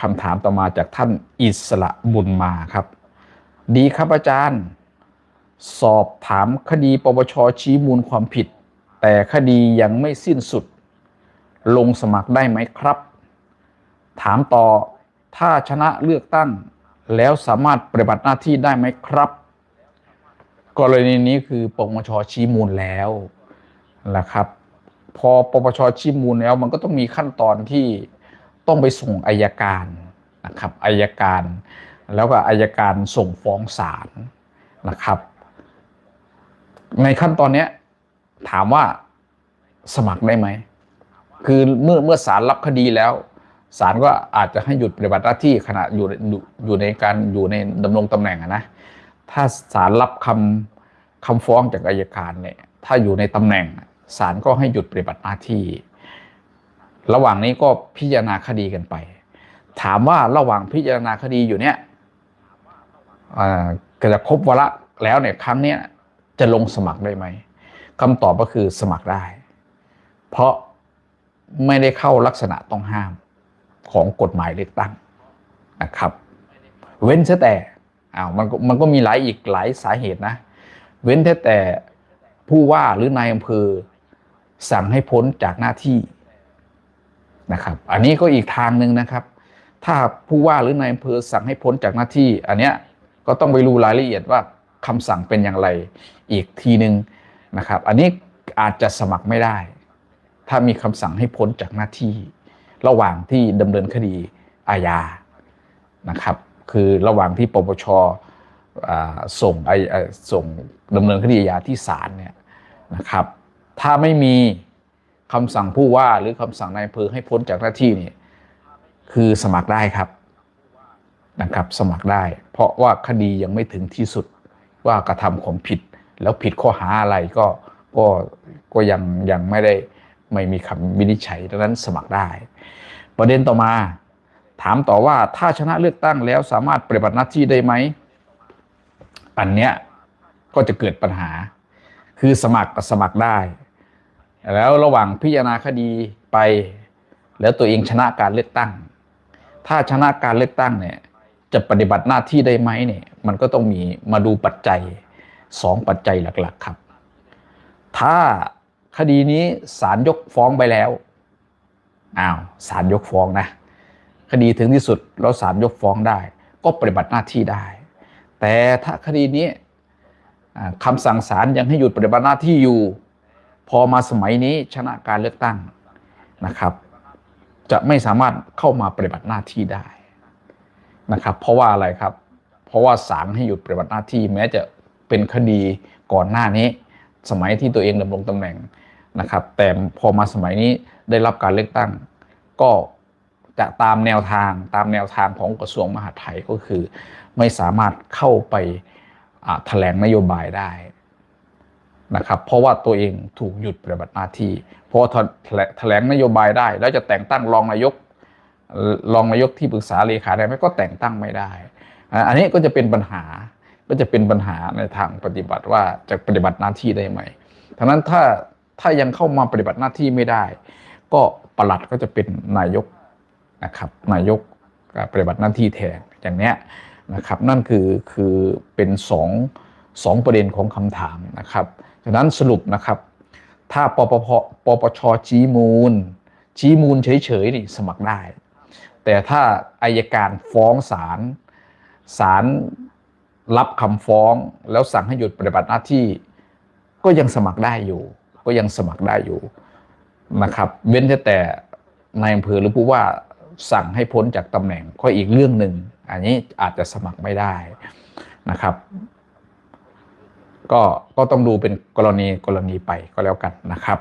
คำถามต่อมาจากท่านอิสระบุญมาครับ ดีครับอาจารย์ สอบถามคดีปปชชี้มูลความผิด แต่คดียังไม่สิ้นสุด ลงสมัครได้ไหมครับ ถามต่อถ้าชนะเลือกตั้งแล้วสามารถปฏิบัติหน้าที่ได้ไหมครับ กรณีนี้คือปปชชี้มูลแล้วนะครับ พอปปชชี้มูลแล้วมันก็ต้องมีขั้นตอนที่ ต้องไปส่งอายการนะครับอายการ แล้วก็อายการส่งฟ้องศาลนะครับ ในขั้นตอนนี้ถามว่าสมัครได้ไหม คือเมื่อเมื่อศาลรับคดีแล้วศาลก็อาจจะให้หยุดปฏิบัติหน้าที่ขณะอยู่อยู่อยู่ในการอยู่ในดำรงตำแหน่งนะถ้าศาลรับคำคำฟ้องจากอายการเนี่ยถ้าอยู่ในตำแหน่งศาลก็ให้หยุดปฏิบัติหน้าที่ ระหว่างนี้ก็พิจารณาคดีกันไป ถามว่าระหว่างพิจารณาคดีอยู่เนี่ยก็จะครบวาระแล้วเนี่ยครั้งเนี้ยจะลงสมัครได้ไหมคำตอบก็คือสมัครได้ เพราะไม่ได้เข้าลักษณะต้องห้ามของกฎหมายเลือกตั้งนะครับ เว้นแต่อ้าวมันมันก็มีหลายอีกหลายสาเหตุนะ เว้นแต่แต่ผู้ว่าหรือนายอำเภอสั่งให้พ้นจากหน้าที่ นะครับ อันนี้ก็อีกทางหนึ่งนะครับ ถ้าผู้ว่าหรือนายอำเภอสั่งให้พ้นจากหน้าที่ อันเนี้ยก็ต้องไปรู้รายละเอียดว่าคำสั่งเป็นอย่างไรอีกทีหนึ่งนะครับ อันนี้อาจจะสมัครไม่ได้ ถ้ามีคำสั่งให้พ้นจากหน้าที่ ระหว่างที่ดำเนินคดีอาญานะครับ คือระหว่างที่ปปชส่งไอส่งดำเนินคดีอาญาที่ศาลเนี่ยนะครับ ถ้าไม่มี คำสั่งผู้ว่าหรือคำสั่งนายอำเภอให้พ้นจากหน้าที่นี่คือสมัครได้ครับนะครับ สมัครได้ เพราะว่าคดียังไม่ถึงที่สุดว่ากระทำความผิด แล้วผิดข้อหาอะไรก็ก็ก็ยังยังไม่ได้ไม่มีคำวินิจฉัยดังนั้นสมัครได้ ประเด็นต่อมา ถามต่อว่าถ้าชนะเลือกตั้งแล้วสามารถปฏิบัติหน้าที่ได้ไหมอันเนี้ยก็จะเกิดปัญหา คือสมัครก็สมัครได้ แล้วระหว่างพิจารณาคดีไป แล้วตัวเองชนะการเลือกตั้ง ถ้าชนะการเลือกตั้งเนี่ยจะปฏิบัติหน้าที่ได้ไหมเนี่ยมันก็ต้องมีมาดูปัจจัยสองปัจจัยหลักๆครับ ถ้าคดีนี้ศาลยกฟ้องไปแล้วอ้าวศาลยกฟ้องนะ คดีถึงที่สุดแล้วศาลยกฟ้องได้ ก็ปฏิบัติหน้าที่ได้ แต่ถ้าคดีนี้คำสั่งศาลยังให้หยุดปฏิบัติหน้าที่อยู่ พอมาสมัยนี้ชนะการเลือกตั้งนะครับ จะไม่สามารถเข้ามาปฏิบัติหน้าที่ได้นะครับ เพราะว่าอะไรครับ เพราะว่าศาลให้หยุดปฏิบัติหน้าที่แม้จะเป็นคดีก่อนหน้านี้ สมัยที่ตัวเองดำรงตำแหน่งนะครับ แต่พอมาสมัยนี้ได้รับการเลือกตั้ง ก็จะตามแนวทางตามแนวทางของกระทรวงมหาดไทยก็คือ ไม่สามารถเข้าไปแถลงนโยบายได้ นะครับเพราะว่าตัวเองถูกหยุดปฏิบัติหน้าที่พอแถลงนโยบายได้ แล้วจะแต่งตั้งรองนายกรองนายกที่ปรึกษาเลขาได้ไหมก็แต่งตั้งไม่ได้ อันนี้ก็จะเป็นปัญหาก็จะเป็นปัญหาในทางปฏิบัติว่าจะปฏิบัติหน้าที่ได้ไหมทั้งนั้นถ้าถ้ายังเข้ามาปฏิบัติหน้าที่ไม่ได้ ก็ประหลัดก็จะเป็นนายกนะครับนายกปฏิบัติหน้าที่แทนอย่างเนี้ยนะครับนั่นคือคือเป็นสองสองประเด็นของคำถามนะครับ ฉะนั้นสรุปนะครับ ถ้าปปพปปชชี้มูล ชี้มูลเฉยๆนี่สมัครได้ แต่ถ้าอายการฟ้องศาลศาลรับคำฟ้อง แล้วสั่งให้หยุดปฏิบัติหน้าที่ ก็ยังสมัครได้อยู่ ก็ยังสมัครได้อยู่นะครับ เว้นแต่นายอำเภอหรือผู้ว่าสั่งให้พ้นจากตำแหน่งก็อีกเรื่องหนึ่งอันนี้อาจจะสมัครไม่ได้นะครับ ก็ก็ต้องดูเป็นกรณีกรณีไปก็แล้วกันนะครับ